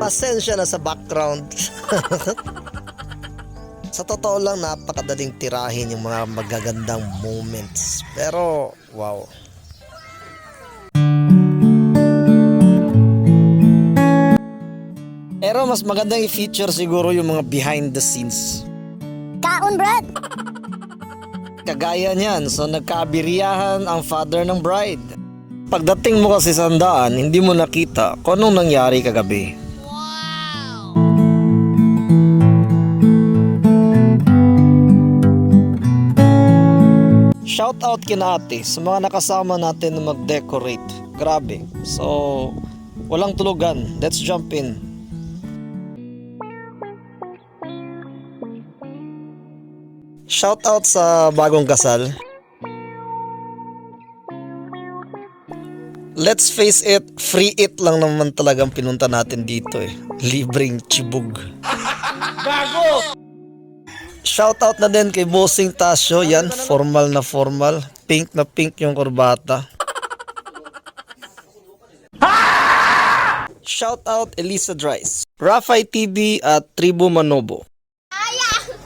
Pasensya na sa background. sa totoo lang, napakadaling tirahin yung mga magagandang moments. Pero, wow. Pero mas magandang i-feature siguro yung mga behind the scenes. Kaon, Brad! Kagaya niyan, so nagkaabiriyahan ang father ng bride. Pagdating mo kasi sa handaan, hindi mo nakita kung anong nangyari kagabi. Shout out kina ate sa mga nakasama natin na mag-decorate. Grabe. So, walang tulugan. Let's jump in. Shout out sa bagong kasal. Let's face it, free it lang naman talagang pinunta natin dito eh. Libreng chibug. Bago! Shout out na din kay Bossing Tasio. Yan, formal na formal. Pink na pink yung korbata. Shout out Elisa Dries, Rafai TV at Tribu Manobo.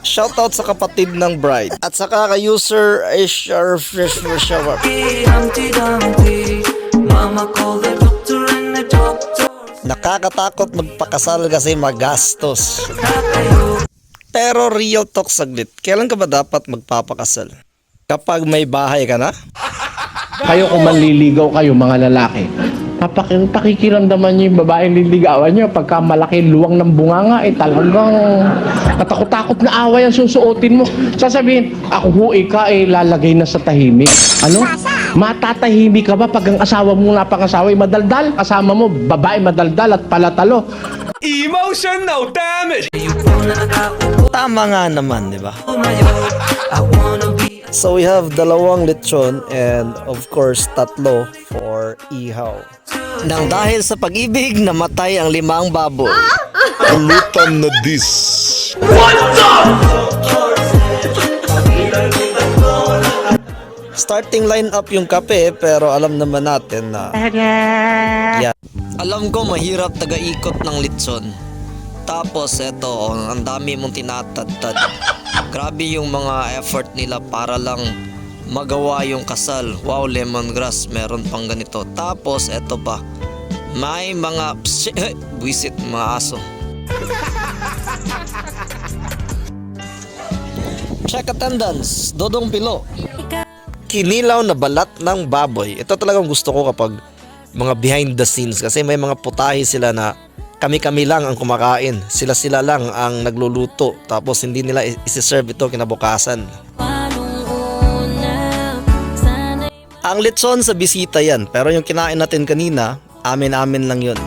Shout out sa kapatid ng bride at saka kay user HR Fresh Shower. Nakakatakot magpakasal kasi magastos. Pero real talk saglit, kailan ka ba dapat magpapakasal? Kapag may bahay ka na? Kayo kung manliligaw kayo mga lalaki, papakin, pakikiramdaman niyo yung babaeng liligawan niyo pagka malaki luwang ng bunganga eh talagang katakot-takot na away ang susuotin mo. Sasabihin, ako ho ika eh lalagay na sa tahimik. Ano? Matatahimik ka ba pag ang asawa mo napangasawa ay madaldal? Kasama mo, babae madaldal at palatalo. Emotional damage! Tama nga naman, di ba? So we have dalawang lechon and of course tatlo for ihaw. Nang dahil sa pag-ibig, namatay ang limang baboy. Pulutan na dis. Starting line up yung kape pero alam naman natin na yeah. Alam ko mahirap taga-ikot ng litson. Tapos eto, oh, ang dami mong tinatadtad. Grabe yung mga effort nila para lang magawa yung kasal. Wow, lemongrass, meron pang ganito. Tapos eto pa, may mga psh, buisit mga aso. Check attendance, Dodong Pilo kinilaw na balat ng baboy. Ito talagang gusto ko kapag mga behind the scenes kasi may mga putahe sila na kami-kami lang ang kumakain. Sila-sila lang ang nagluluto tapos hindi nila isi-serve ito kinabukasan. Ang litson sa bisita yan pero yung kinain natin kanina, amin-amin lang yun.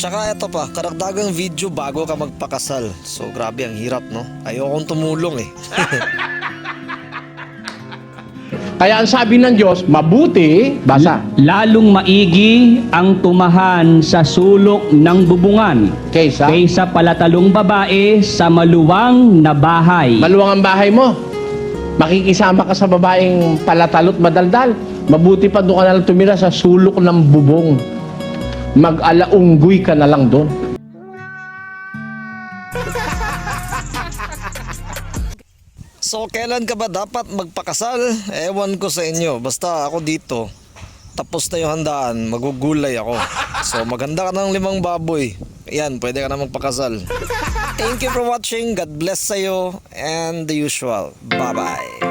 Tsaka ito pa, karagdagang video bago ka magpakasal. So grabe ang hirap no. Ayokong tumulong eh. Kaya ang sabi ng Diyos, mabuti, basa, lalong maigi ang tumahan sa sulok ng bubungan kaysa kaysa palatalong babae sa maluwang na bahay. Maluwang ang bahay mo. Makikisama ka sa babaeng palatalot madaldal. Mabuti pa doon ka na lang tumira sa sulok ng bubong. Mag-alaunggoy ka na lang doon. So kailan ka ba dapat magpakasal? Ewan ko sa inyo. Basta ako dito. Tapos na yung handaan, magugulay ako. So maganda ka ng limang baboy. Yan, pwede ka na magpakasal. Thank you for watching. God bless sa'yo. And the usual. Bye-bye.